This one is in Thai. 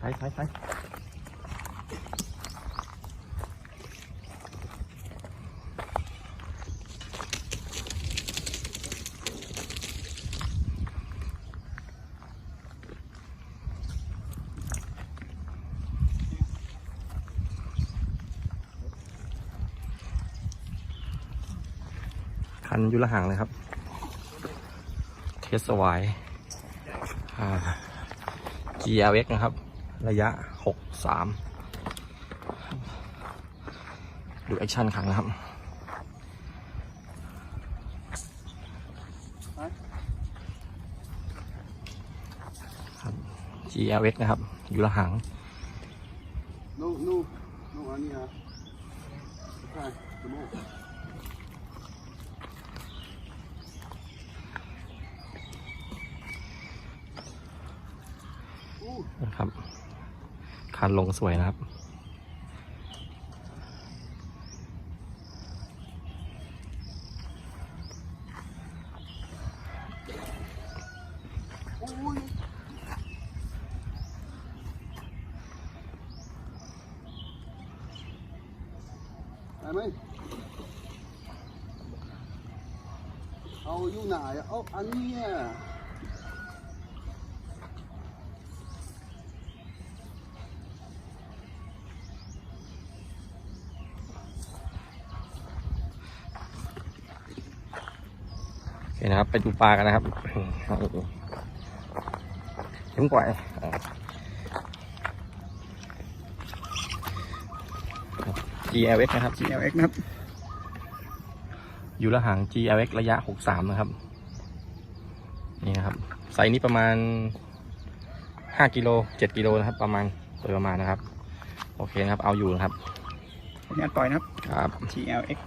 ใช้ใช้ใช้คันยุละห่างเลยครับ เทสวาย อ่า GLX นะครับ ระยะ 63 ดูแอคชั่นครั้งนะครับครับ GLX นะครับ อยู่ละหาง No, no, no, Ania. Okay, come on. นะครับ คันลงสวยนะครับ ไหมเอาอยู่ไหนเอาอันนี้ เคนะครับ ไปดูปลากันนะครับเข็มกว่าอ่าครับ GLX นะครับ GLX นะครับ อยู่ละหาง GLX ระยะ 63 นะครับ นี่นะครับ ไซส์นี้ประมาณ 5กิโล7กิโลนะครับ ประมาณโดยประมาณนะครับ โอเคนะครับ เอาอยู่นะครับผลงานปล่อยนะครับครับ GLX